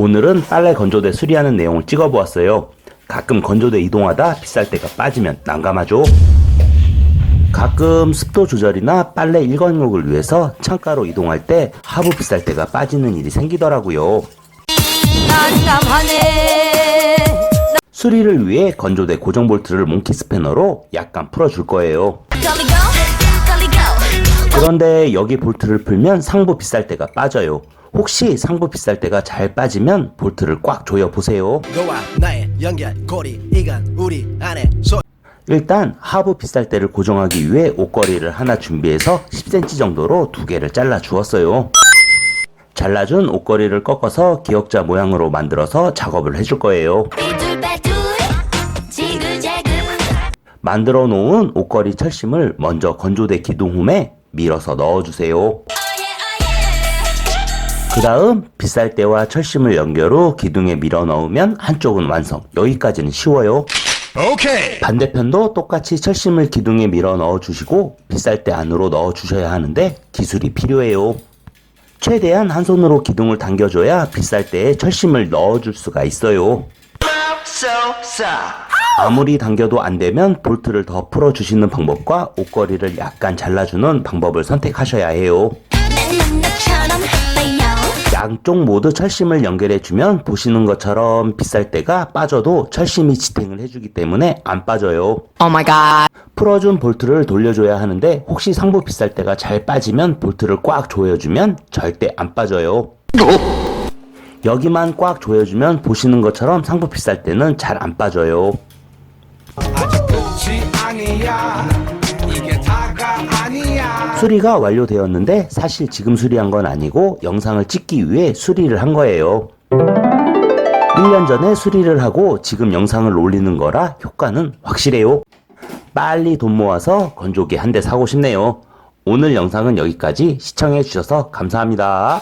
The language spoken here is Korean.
오늘은 빨래 건조대 수리하는 내용을 찍어보았어요. 가끔 건조대 이동하다 빗살 때가 빠지면 난감하죠. 가끔 습도 조절이나 빨래 일관욕을 위해서 창가로 이동할 때 하부 빗살 때가 빠지는 일이 생기더라고요. 난감하네 수리를 위해 건조대 고정 볼트를 몽키 스패너로 약간 풀어줄 거예요. 그런데 여기 볼트를 풀면 상부 빗살 때가 빠져요. 혹시 상부 빗살 때가 잘 빠지면 볼트를 꽉 조여 보세요. 일단 하부 빗살대를 고정하기 위해 옷걸이를 하나 준비해서 10cm 정도로 두 개를 잘라 주었어요. 잘라준 옷걸이를 꺾어서 기역자 모양으로 만들어서 작업을 해줄 거예요. 만들어 놓은 옷걸이 철심을 먼저 건조대 기둥 홈에 밀어서 넣어주세요. 그 다음 빗살대와 철심을 연결 후 기둥에 밀어 넣으면 한쪽은 완성. 여기까지는 쉬워요. 오케이 반대편도 똑같이 철심을 기둥에 밀어 넣어 주시고 빗살대 안으로 넣어 주셔야 하는데 기술이 필요해요. 최대한 한 손으로 기둥을 당겨줘야 빗살대에 철심을 넣어 줄 수가 있어요. 아무리 당겨도 안 되면 볼트를 더 풀어 주시는 방법과 옷걸이를 약간 잘라주는 방법을 선택하셔야 해요. 양쪽 모두 철심을 연결해주면 보시는 것처럼 빗살대가 빠져도 철심이 지탱을 해주기 때문에 안 빠져요. Oh my god. 풀어준 볼트를 돌려줘야 하는데 혹시 상부 빗살대가 잘 빠지면 볼트를 꽉 조여주면 절대 안 빠져요. 여기만 꽉 조여주면 보시는 것처럼 상부 빗살대는 잘 안 빠져요. 수리가 완료되었는데 사실 지금 수리한 건 아니고 영상을 찍기 위해 수리를 한 거예요. 1년 전에 수리를 하고 지금 영상을 올리는 거라 효과는 확실해요. 빨리 돈 모아서 건조기 한 대 사고 싶네요. 오늘 영상은 여기까지 시청해 주셔서 감사합니다.